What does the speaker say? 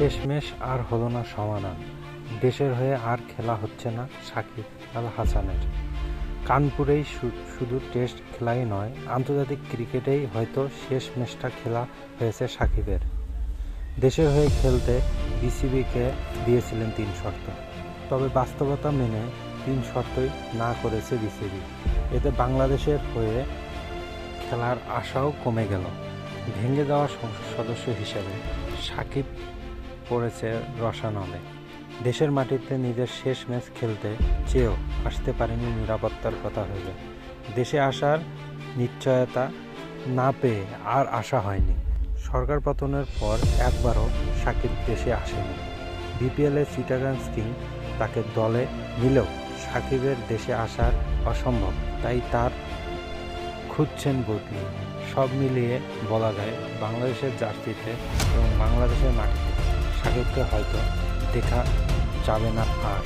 শেষমেশ আর হলো না সমাধান। দেশের হয়ে আর খেলা হচ্ছে না সাকিব আল হাসানের। কানপুরেই শুধু টেস্ট খেলাই নয়, আন্তর্জাতিক ক্রিকেটেই হয়তো শেষ ম্যাচটা খেলা হয়েছে সাকিবের। দেশের হয়ে খেলতে বিসিবিকে দিয়েছিলেন তিন শর্ত। তবে বাস্তবতা মেনে তিন শর্তই না করেছে বিসিবি। এতে বাংলাদেশের হয়ে খেলার আশাও কমে গেল। ভেঙে যাওয়া সদস্য হিসেবে সাকিব পড়েছে রসানলে। দেশের মাটিতে নিজের শেষ ম্যাচ খেলতে চেয়েও আসতে পারেনি নিরাপত্তার কথা ভেবে। দেশে আসার নিশ্চয়তা না পেয়ে আর আশা হয়নি। সরকার পতনের পর একবারও সাকিব দেশে আসেনি। বিপিএলে চিটাগাং কিং তাকে দলে নিলেও সাকিবের দেশে আসার অসম্ভব, তাই তার খুঁজছেন বদলি। সব মিলিয়ে বলা যায় বাংলাদেশের জার্সিতে এবং বাংলাদেশের মাটিতে সাকিবকে হয়তো দেখা যাবে না আর।